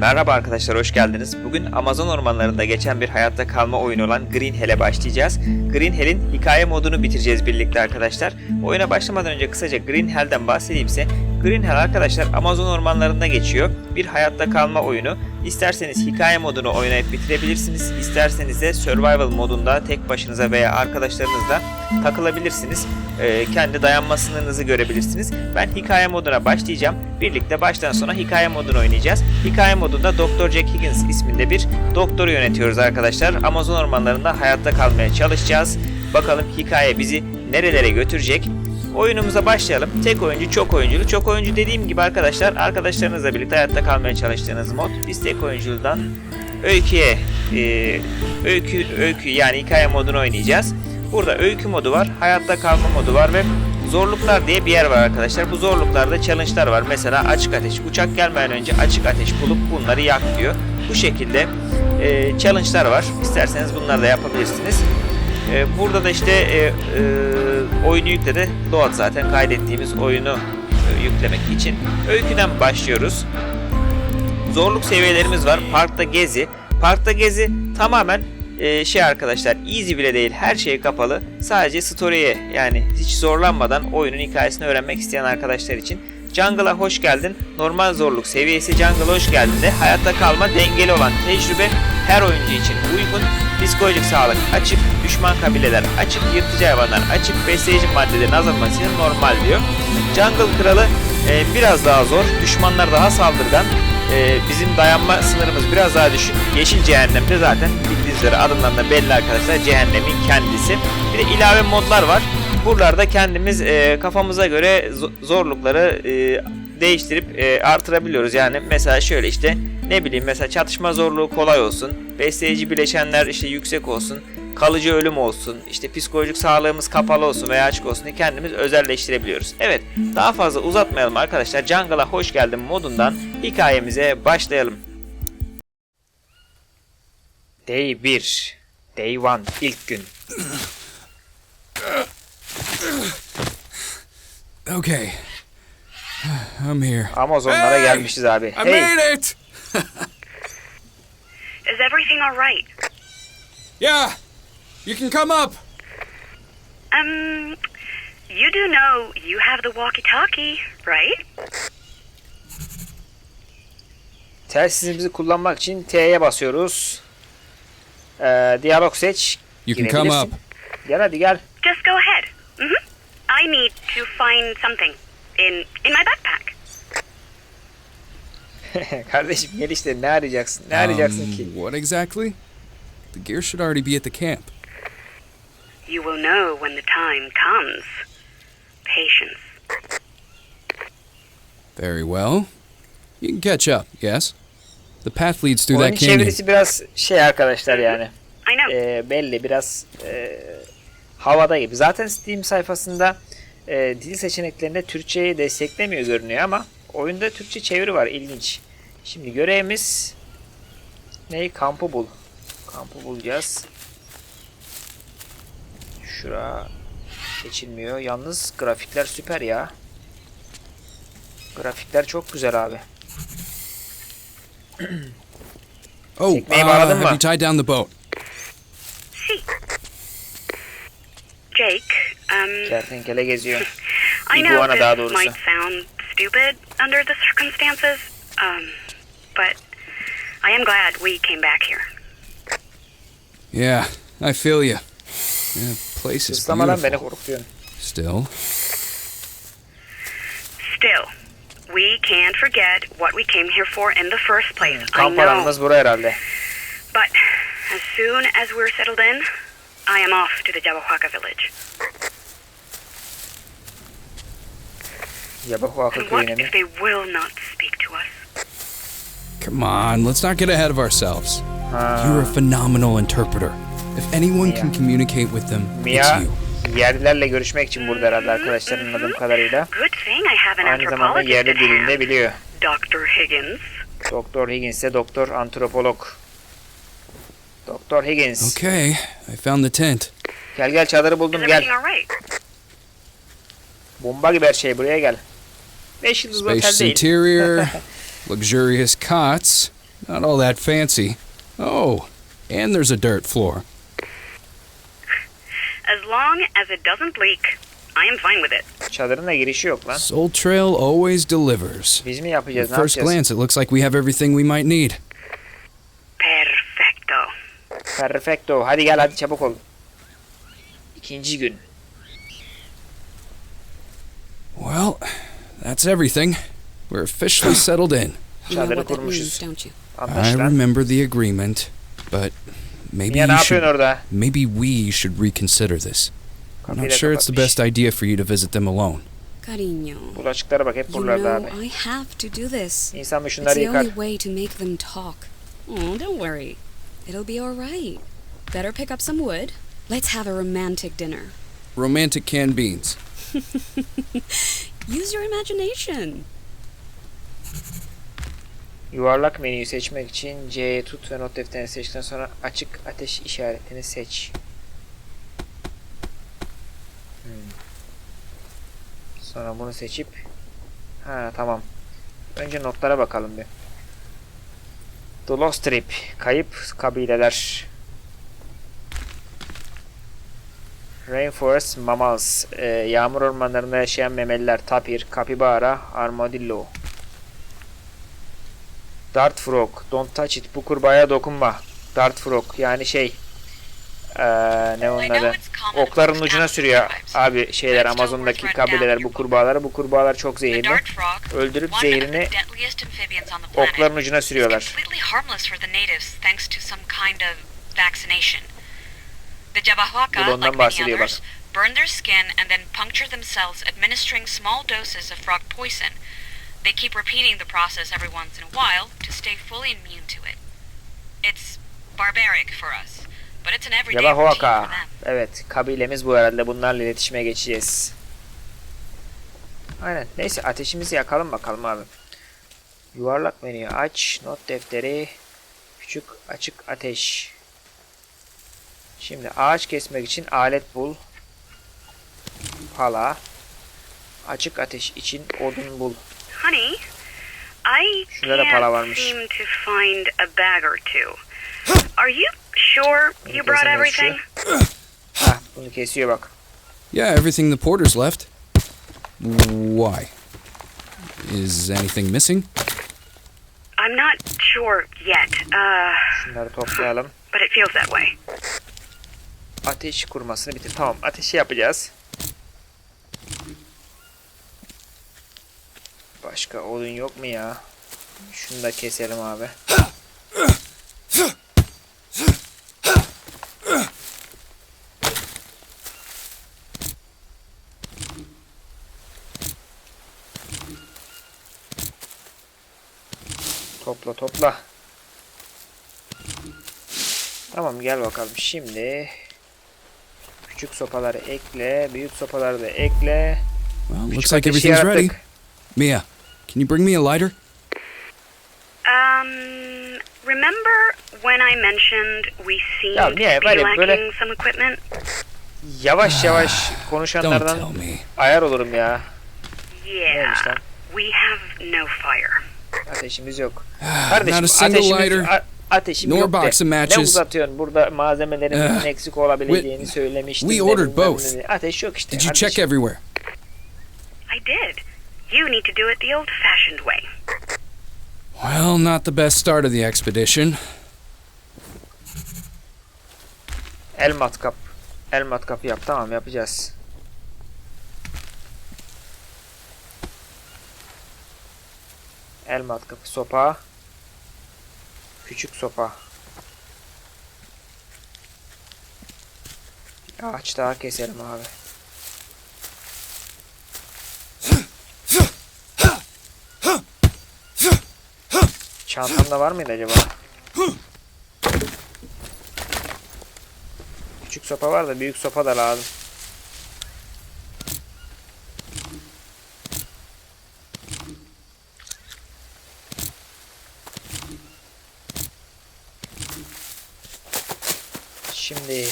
Merhaba arkadaşlar hoş geldiniz. Bugün Amazon ormanlarında geçen bir hayatta kalma oyunu olan Green Hell'e başlayacağız. Green Hell'in hikaye modunu bitireceğiz birlikte arkadaşlar. Oyuna başlamadan önce kısaca Green Hell'den bahsedeyimse Green Hell arkadaşlar Amazon ormanlarında geçiyor. Bir hayatta kalma oyunu. İsterseniz hikaye modunu oynayıp bitirebilirsiniz. İsterseniz de survival modunda tek başınıza veya arkadaşlarınızla takılabilirsiniz. Ee, kendi dayanma sınırınızı görebilirsiniz. Ben hikaye moduna başlayacağım. Birlikte baştan sona hikaye modunu oynayacağız. Hikaye modunda Dr. Jack Higgins isminde bir doktoru yönetiyoruz arkadaşlar. Amazon ormanlarında hayatta kalmaya çalışacağız. Bakalım hikaye bizi nerelere götürecek. Oyunumuza başlayalım. Tek oyuncu, çok oyunculu. Çok oyuncu dediğim gibi arkadaşlar arkadaşlarınızla birlikte hayatta kalmaya çalıştığınız mod. Biz tek oyunculudan öyküye, e, öykü, öykü yani hikaye modunu oynayacağız. Burada öykü modu var, hayatta kalma modu var ve zorluklar diye bir yer var arkadaşlar. Bu zorluklarda challenge'lar var. Mesela açık ateş. Uçak gelmeden önce açık ateş bulup bunları yak diyor. Bu şekilde e, challenge'lar var. İsterseniz bunları da yapabilirsiniz. E, burada da işte e, e, oyunu yükledi. Load zaten kaydettiğimiz oyunu e, yüklemek için. Öyküden başlıyoruz. Zorluk seviyelerimiz var. Parkta gezi. Parkta gezi tamamen e, şey arkadaşlar easy bile değil. Her şey kapalı. Sadece story'e yani hiç zorlanmadan oyunun hikayesini öğrenmek isteyen arkadaşlar için. Jungle'a hoş geldin. Normal zorluk seviyesi Jungle'a hoş geldin de hayatta kalma dengeli olan tecrübe her oyuncu için uygun. Psikolojik sağlık açık, düşman kabileler açık, yırtıcı hayvanlar açık, besleyici maddelerin azalması normal diyor. Jungle kralı e, biraz daha zor, düşmanlar daha saldırgan, e, bizim dayanma sınırımız biraz daha düşük. Yeşil cehennemde zaten bildiğiniz üzere adından da belli arkadaşlar cehennemin kendisi. Bir de ilave modlar var. Buralarda kendimiz e, kafamıza göre zo- zorlukları e, değiştirip e, artırabiliyoruz. Yani mesela şöyle işte ne bileyim mesela çatışma zorluğu kolay olsun. Besleyici bileşenler işte yüksek olsun. Kalıcı ölüm olsun. işte psikolojik sağlığımız kapalı olsun veya açık olsun diye kendimiz özelleştirebiliyoruz. Evet daha fazla uzatmayalım arkadaşlar. Jungle'a hoş geldin modundan hikayemize başlayalım. Day 1 Day 1 ilk gün. Okay. I'm here. Amazonlara Hey! gelmişiz abi. I Hey made it! Is everything all right? Yeah! You can come up! Um, you do know you have the walkie-talkie, right? telsizimizi kullanmak için T'ye basıyoruz. Ee, diyalog seç. You can come up. Gel hadi gel. Just. I need to find something in in my backpack. Kardeşim gel işte ne arayacaksın? Ne arayacaksın Um, ki? What exactly? The gear should already be at the camp. You will know when the time comes. Patience. Very well. You can catch up, yes? The path leads through Oyun that canyon. çevirisi biraz şey arkadaşlar yani. I know. Ee, belli biraz e, havada gibi. Zaten Steam sayfasında e, dil seçeneklerinde Türkçeyi desteklemiyor görünüyor ama oyunda Türkçe çeviri var ilginç. Şimdi görevimiz ne? Kampı bul. Kampı bulacağız. Şura geçilmiyor. Yalnız grafikler süper ya. Grafikler çok güzel abi. Oh, uh, have you tied down the boat? Jake, um, Kertenkele geziyor. I know iguana daha this doğrusu. might sound stupid under the circumstances, um, but I am glad we came back here. Yeah, I feel you. Yeah, place is Islamadan beni beautiful. korkutuyorsun. Still, Still, we can't forget what we came here for in the first place. I Kamp know, alanımız bura herhalde. but as soon as we're settled in, I am off to the Jabahuaca village. What mi? if they will not speak to us? come on, let's not get ahead of ourselves. Ha, You're a phenomenal interpreter. If anyone can Mia. communicate with them, it's Mia you. yerlilerle görüşmek için burada herhalde arkadaşlar anladığım kadarıyla. Good thing I have an Aynı zamanda yerli dilini de biliyor. Dr. Higgins. Doktor Higgins de doktor antropolog. Doktor Higgins. Okay, I found the tent. Gel gel çadırı buldum gel. Bomba gibi her şey buraya gel. 5 yıldızlı otel Spacious değil. interior, luxurious cots. Not all that fancy. Oh, and there's a dirt floor. As long as it doesn't leak, I am fine with it. Çadırın da girişi yok lan. Soul Trail always delivers. Biz mi yapacağız? At Ne first yapacağız? glance, it looks like we have everything we might need. Perfecto. Perfecto. Hadi gel hadi çabuk ol. İkinci gün. Well, that's everything. We're officially settled in. You know Çadırı what that means, don't you? I Anlaşılan. remember the agreement, but maybe Ya ne you yapıyorsun should, orada? maybe we should reconsider this. I'm Kapıyı not da sure it's the kapatmış. best idea for you to visit them alone. Cariño. Bulaşıklara bak hep You buralarda know abi. I have to do this. İnsan bir It's şunları the yıkar. only way to make them talk. Oh, don't worry. It'll be all right. Better pick up some wood. Let's have a romantic dinner. Romantic canned beans. Use your imagination. Yuvarlak menüyü seçmek için C'ye tut ve not defterini seçtikten sonra açık ateş işaretini seç. Hmm. Sonra bunu seçip ha tamam. Önce notlara bakalım bir. The Lost Trip. Kayıp kabileler. Rainforest Mammals. Ee, yağmur ormanlarında yaşayan memeliler. Tapir, kapibara, armadillo. Dart Frog. Don't touch it. Bu kurbağaya dokunma. Dart Frog. Yani şey. Eee ne onun adı? Okların ucuna sürüyor abi şeyler Amazon'daki kabileler bu kurbağaları. Bu kurbağalar çok zehirli. Öldürüp zehrini okların ucuna sürüyorlar. The ondan like many others, burn their skin and then puncture themselves, administering small doses of frog poison. They keep repeating the process every once in a while to stay fully immune to it. It's barbaric for us, but it's an everyday routine for them. Evet kabilemiz bu herhalde. Bunlarla iletişime geçeceğiz. Aynen. Neyse ateşimizi yakalım bakalım abi. Yuvarlak menüyü aç. Not defteri. Küçük açık ateş. Şimdi ağaç kesmek için alet bul. Pala. Açık ateş için odun bul. Honey, I Şurada da can't varmış. seem to find a bag or two. Are you sure you brought everything? Hah bunu kesiyor bak. Yeah, everything the porters left. Why? Is anything missing? I'm not sure yet, uh, Şunları toplayalım. but it feels that way. Ateş kurmasını bitir. Tamam ateşi yapacağız. Başka odun yok mu ya? Şunu da keselim abi. Topla topla. Tamam gel bakalım şimdi. Küçük sopaları ekle, büyük sopaları da ekle. Well, Küçük looks like ateşi everything's ready. yarattık. Mia, can you bring me a lighter? Um, remember when I mentioned we seemed Ya to niye be böyle- böyle- lacking some equipment? Yavaş yavaş Don't tell konuşanlardan me. ayar olurum ya. Yeah, Neymiş lan? we have no fire. Ateşimiz yok. Not Kardeşim a single ateşimiz, lighter. a- ateşim nor yok de. box of Ne matches. uzatıyorsun? Burada malzemelerimizin Eh, eksik olabileceğini we- söylemiştim. we de ordered both. Ateş yok işte. Did you check everywhere? I did. You need to do it the old-fashioned way. Well, not the best start of the expedition. El matkap. El matkapı yap. Tamam yapacağız. El matkapı sopa. Küçük sopa. Ağaç daha keselim abi. Çantamda var mıydı acaba? Küçük sopa var da büyük sopa da lazım. Şimdi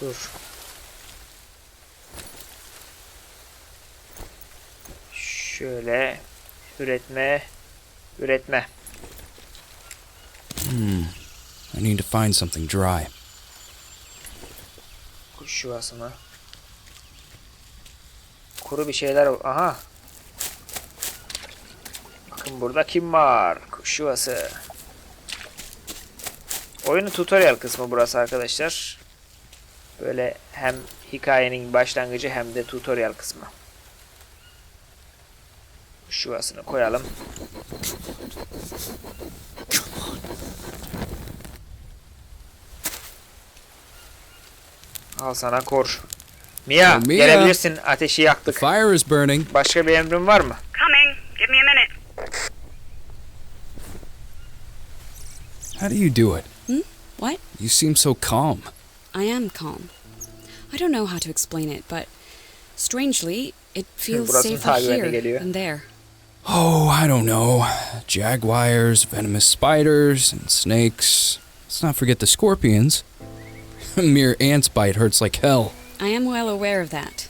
Dur. Şöyle üretme üretme. I need to find something dry. Kuş yuvası mı? Kuru bir şeyler. Aha. Bakın burada kim var? Kuş yuvası. Oyunun tutorial kısmı burası arkadaşlar. Böyle hem hikayenin başlangıcı hem de tutorial kısmı. Kuş yuvasını koyalım. Al sana kor. Mia, Mia. gelebilirsin. Ateşi yaktık. fire is burning. Başka bir emrin var mı? How do you do it? Hmm? What? You seem so calm. I am calm. I don't know how to explain it, but strangely, it feels Burası safer here geliyor. than there. Oh, I don't know. Jaguars, venomous spiders, and snakes. Let's not forget the scorpions. A mere ant's bite hurts like hell. I am well aware of that.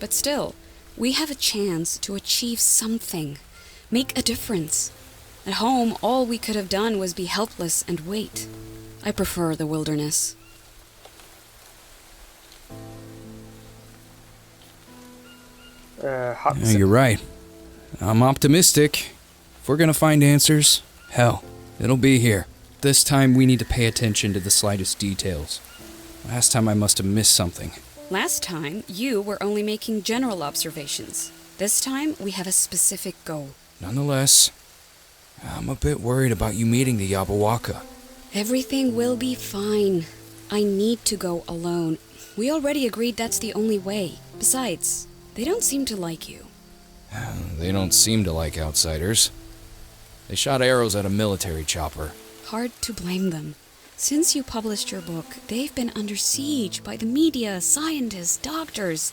But still, we have a chance to achieve something, make a difference. At home, all we could have done was be helpless and wait. I prefer the wilderness. Ee, Yeah, you're right. I'm optimistic. If we're gonna find answers, hell, it'll be here. This time we need to pay attention to the slightest details. Last time I must have missed something. Last time, you were only making general observations. This time, we have a specific goal. Nonetheless, I'm a bit worried about you meeting the Yabawaka. Everything will be fine. I need to go alone. We already agreed that's the only way. Besides, they don't seem to like you. They don't seem to like outsiders. They shot arrows at a military chopper. Hard to blame them. Since you published your book, they've been under siege by the media, scientists, doctors.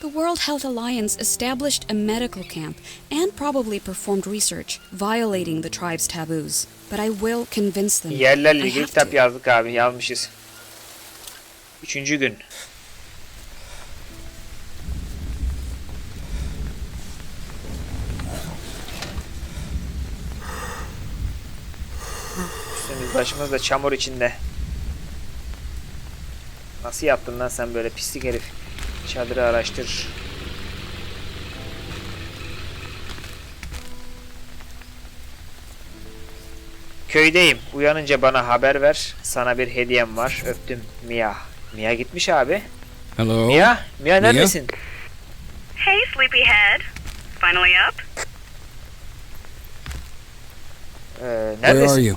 The World Health Alliance established a medical camp and probably performed research, violating the tribe's taboos. But I will convince them. Yerlerle ilgili kitap yazdık abi. Yazmışız. Üçüncü gün. Üstümüz başımız da çamur içinde. Nasıl yaptın lan sen böyle pislik herif? Çadırı araştır. Köydeyim. Uyanınca bana haber ver. Sana bir hediyem var. Öptüm. Mia. Mia gitmiş abi. Hello? Mia? Mia neredesin? Hey, sleepyhead. Finally up? Ee, Where are neredesin? you?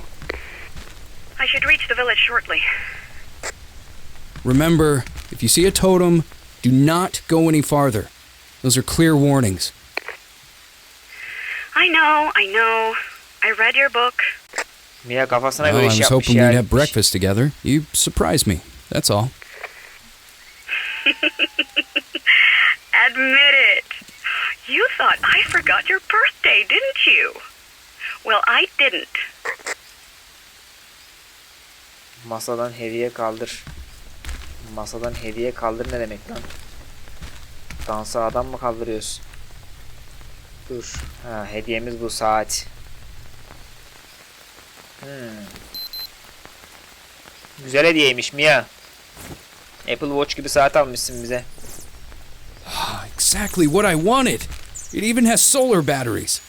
I should reach the village shortly. Remember, if you see a totem, do not go any farther. Those are clear warnings. I know, I know. I read your book. Mia kafasına Well, göre I iş was yapmış hoping we'd have breakfast together. You surprised me. That's all. Admit it. You thought I forgot your birthday, didn't you? Well, I didn't. Masadan hediye kaldır. Masadan hediye kaldır ne demek lan? Dansa adam mı kaldırıyorsun? Dur. Ha, hediyemiz bu saat. Hmm. Güzel hediyeymiş Mia. Apple Watch gibi saat almışsın bize. Exactly what I wanted. It even has solar batteries.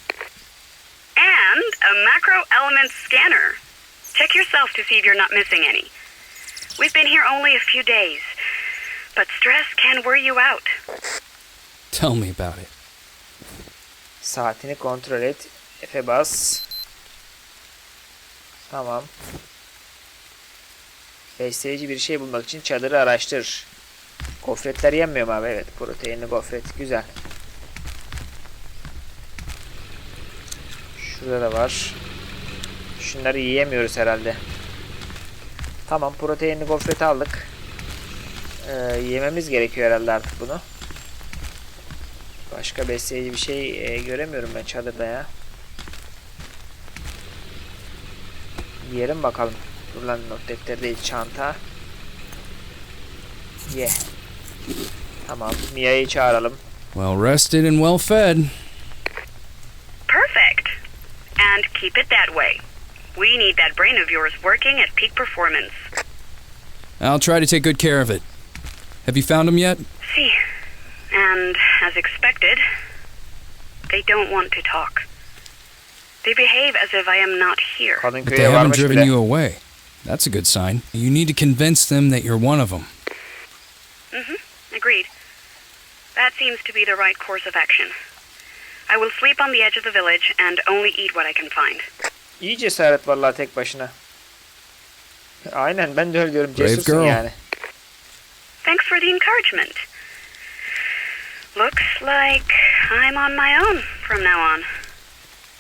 And a macro element scanner. Check yourself to see if you're not missing any. We've been here only a few days, but stress can wear you out. Tell me about it. Saatini kontrol et. Efe bas. Tamam. Besleyici bir şey bulmak için çadırı araştır. Gofretler yenmiyor mu abi? Evet. Proteinli gofret. Güzel. Şurada da var. Şunları yiyemiyoruz herhalde. Tamam. Proteinli gofreti aldık. Ee, yememiz gerekiyor herhalde artık bunu. Başka besleyici bir şey e, göremiyorum ben çadırda ya. Yiyelim bakalım. Dur lan not defteri değil çanta. Ye. Tamam. Mia'yı çağıralım. Well rested and well fed. And keep it that way. We need that brain of yours working at peak performance. I'll try to take good care of it. Have you found them yet? See. And, as expected, they don't want to talk. They behave as if I am not here. But they haven't driven you away. That's a good sign. You need to convince them that you're one of them. Mm-hmm. Agreed. That seems to be the right course of action. I will sleep on the edge of the village and only eat what I can find. İyi cesaret vallahi tek başına. Aynen ben de öyle diyorum cesursun girl. yani. Thanks for the encouragement. Looks like I'm on my own from now on.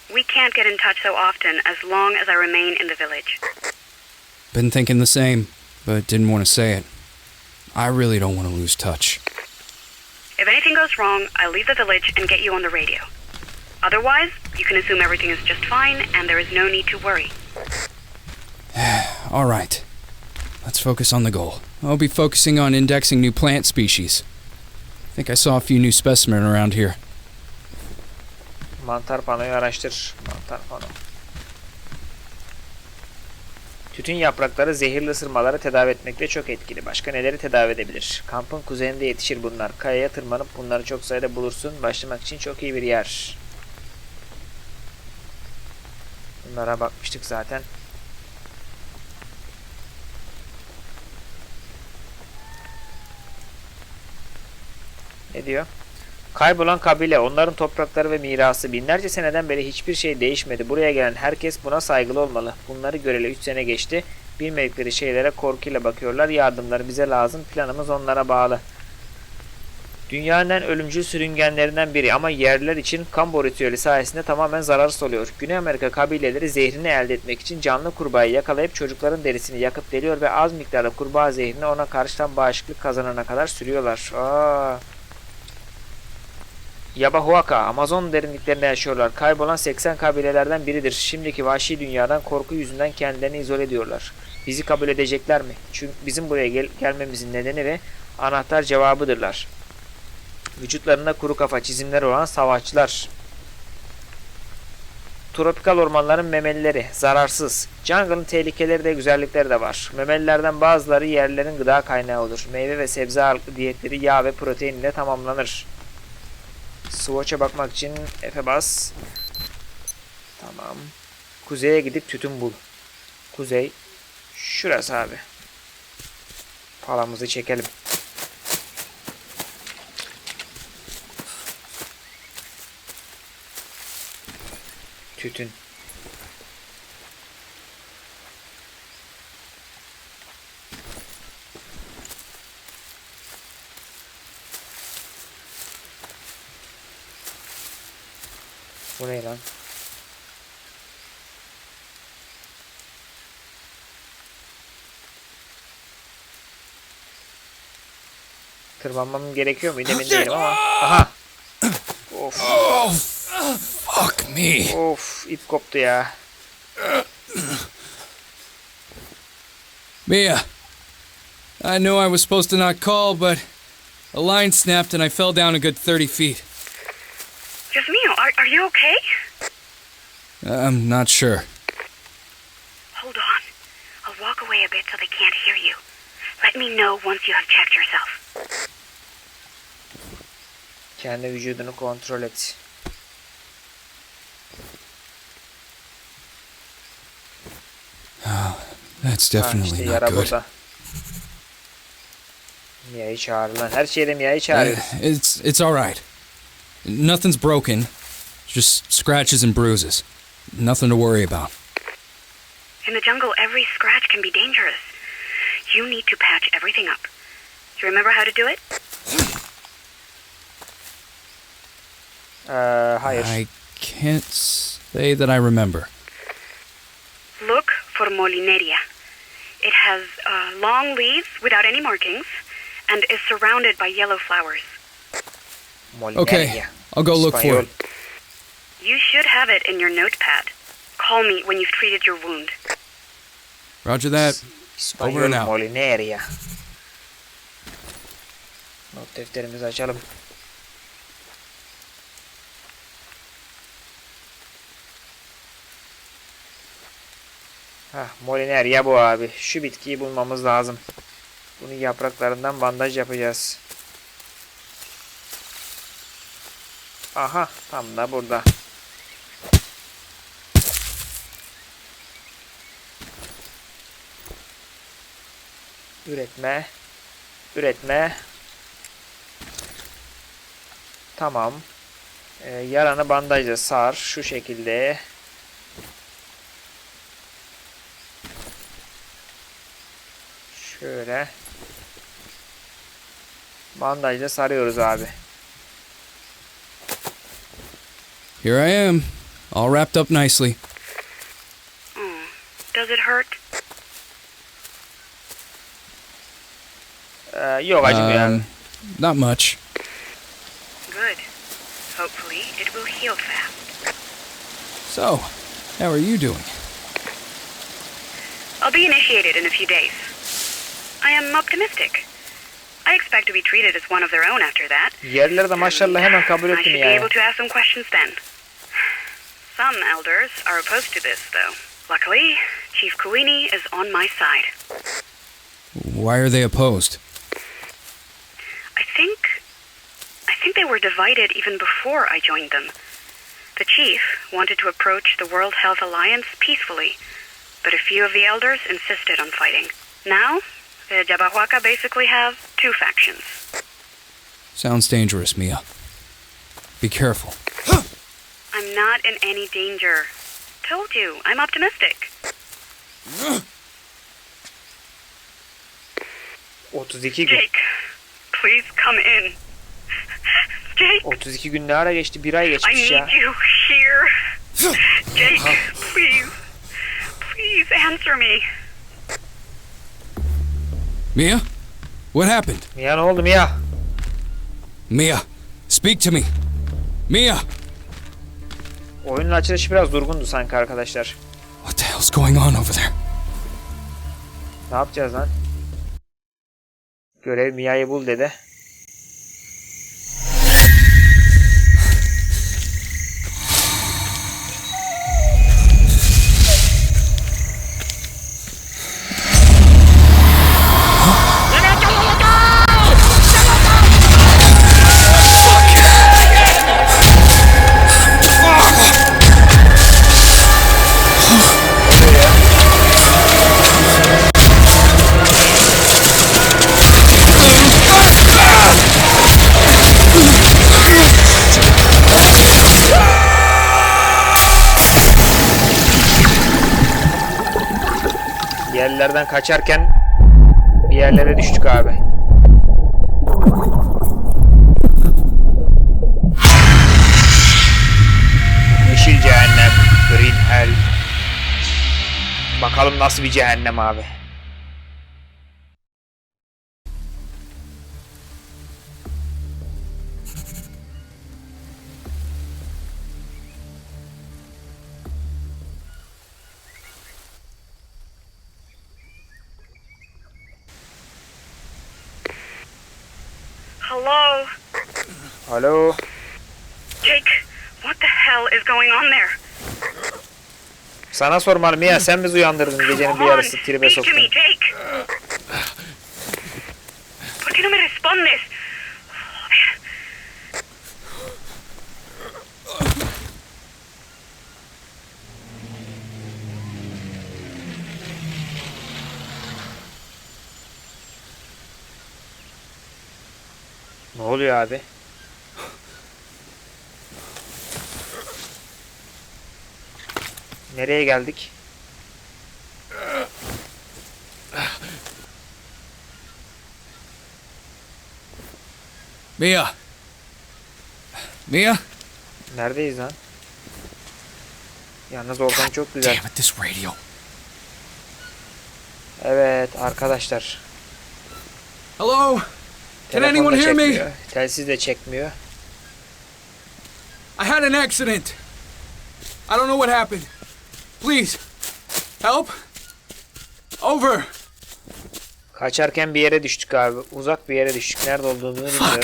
We can't get in touch so often as long as I remain in the village. Been thinking the same, but didn't want to say it. I really don't want to lose touch. If anything goes wrong, I'll leave the village and get you on the radio. Otherwise, you can assume everything is just fine and there is no need to worry. All right. Let's focus on the goal. I'll be focusing on indexing new plant species. I think I saw a few new specimen around here. Mantar panoyu araştır. Mantar pano. Tütün yaprakları zehirli ısırmaları tedavi etmekte çok etkili. Başka neleri tedavi edebilir? Kampın kuzeyinde yetişir bunlar. Kayaya tırmanıp bunları çok sayıda bulursun. Başlamak için çok iyi bir yer. Bunlara bakmıştık zaten. Ne diyor? Kaybolan kabile, onların toprakları ve mirası binlerce seneden beri hiçbir şey değişmedi. Buraya gelen herkes buna saygılı olmalı. Bunları göreli 3 sene geçti. Bilmedikleri şeylere korkuyla bakıyorlar. Yardımları bize lazım. Planımız onlara bağlı. Dünyanın en ölümcül sürüngenlerinden biri ama yerliler için kambo ritüeli sayesinde tamamen zararsız oluyor. Güney Amerika kabileleri zehrini elde etmek için canlı kurbağayı yakalayıp çocukların derisini yakıp deliyor ve az miktarda kurbağa zehrini ona karşı tam bağışıklık kazanana kadar sürüyorlar. Aa. Yabahuaka, Amazon derinliklerinde yaşıyorlar. Kaybolan 80 kabilelerden biridir. Şimdiki vahşi dünyadan korku yüzünden kendilerini izole ediyorlar. Bizi kabul edecekler mi? Çünkü bizim buraya gel- gelmemizin nedeni ve anahtar cevabıdırlar. Vücutlarında kuru kafa çizimleri olan savaşçılar. Tropikal ormanların memelileri, zararsız. Jungle'ın tehlikeleri de güzellikleri de var. Memelilerden bazıları yerlerin gıda kaynağı olur. Meyve ve sebze ağırlıklı diyetleri yağ ve protein ile tamamlanır. Swatch'a bakmak için F'e bas. Tamam. Kuzeye gidip tütün bul. Kuzey. Şurası abi. Palamızı çekelim. Tütün. Bu ne lan? Tırmanmam gerekiyor muydu emin değilim ama. Aha. Of Oh, fuck me. of ip koptu ya. Mia. I knew I was supposed to not call, but a line snapped and I fell down a good 30 feet. Yasmino, are, are you okay? I'm not sure. Hold on. I'll walk away a bit so they can't hear you. Let me know once you have checked yourself. Kendi vücudunu kontrol et. That's Ha, definitely işte not good. burada. Mia'yı çağır lan. Her şeyde Mia'yı çağırıyoruz. Uh, it's it's all right. Nothing's broken. Just scratches and bruises. Nothing to worry about. In the jungle, every scratch can be dangerous. You need to patch everything up. Do you remember how to do it? Ee, hayır. I can't say that I remember. Look for Molineria. It has uh, long leaves without any markings and is surrounded by yellow flowers. Okay, I'll go look for it. You should have it in your notepad. Call me when you've treated your wound. Roger that. Over and out. Molineria. Not defterimizi açalım. Heh, Moliner ya bu abi. Şu bitkiyi bulmamız lazım. Bunun yapraklarından bandaj yapacağız. Aha tam da burada. Üretme. Üretme. Tamam. Ee, yaranı bandajla sar. Şu şekilde. Şöyle. Bandajla sarıyoruz abi. Here I am, all wrapped up nicely. Oh, does it hurt? Ee, yok acımıyor abi. Um, not much. Good. Hopefully, it will heal fast. So, how are you doing? I'll be initiated in a few days. I am optimistic. I expect to be treated as one of their own after that. Yerleri de maşallah hemen um, kabul I ettim should be yani. able to ask some questions then. Some elders are opposed to this, though. Luckily, Chief Kuini is on my side. Why are they opposed? I think. I think they were divided even before I joined them. The chief wanted to approach the World Health Alliance peacefully, but a few of the elders insisted on fighting. Now, the Jabahuaca basically have two factions. Sounds dangerous, Mia. Be careful. I'm not in any danger. Told you, I'm optimistic. 32 gün. Jake, please come in. Jake, 32 gün ne ara geçti? Bir ay I geçmiş need ya. you here. Jake, please. Please answer me. Mia? What happened? Ya ne oldu Mia? Mia, speak to me. Mia! Oyunun açılışı biraz durgundu sanki arkadaşlar. What the hell's going on over there? Ne yapacağız lan? Görev Mia'yı bul dedi. Yerlerden kaçarken bir yerlere düştük abi. Yeşil cehennem, Green Hell. Bakalım nasıl bir cehennem abi. Hello? Alo. Jake, what the hell is going on there? Sana sormalı Mia sen bizi uyandırdın gecenin bir Come on, yarısı tribe speak to me, soktun. Jake. ¿Por qué no me respondes? Ne oluyor abi? Nereye geldik? Mia! Mia? Neredeyiz lan? Yalnız ortam çok güzel. Damn it, this radio. Evet arkadaşlar. Hello? Can Telefon anyone da hear me? çekmiyor. Telsiz de çekmiyor. I had an accident. I don't know what happened. Please, help. Over. Kaçarken bir yere düştük abi. Uzak bir yere düştük. Nerede olduğunu bilmiyorum.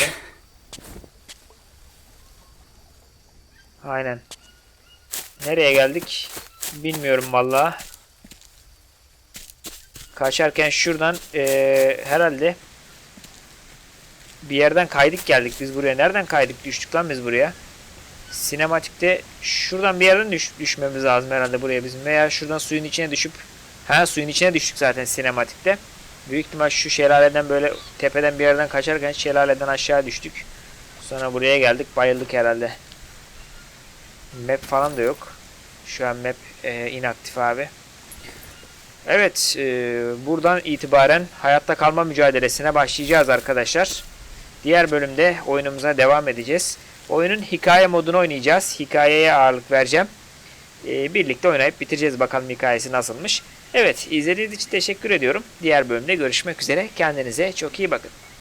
Aynen. Nereye geldik? Bilmiyorum valla. Kaçarken şuradan eee, herhalde bir yerden kaydık geldik biz buraya. Nereden kaydık düştük lan biz buraya? Sinematikte şuradan bir yerden düş, düşmemiz lazım herhalde buraya bizim. Veya şuradan suyun içine düşüp ha suyun içine düştük zaten sinematikte. Büyük ihtimal şu şelaleden böyle tepeden bir yerden kaçarken şelaleden aşağı düştük. Sonra buraya geldik bayıldık herhalde. Map falan da yok. Şu an map e, inaktif abi. Evet e, buradan itibaren hayatta kalma mücadelesine başlayacağız arkadaşlar. Diğer bölümde oyunumuza devam edeceğiz. Oyunun hikaye modunu oynayacağız. Hikayeye ağırlık vereceğim. E, birlikte oynayıp bitireceğiz bakalım hikayesi nasılmış. Evet izlediğiniz için teşekkür ediyorum. Diğer bölümde görüşmek üzere. Kendinize çok iyi bakın.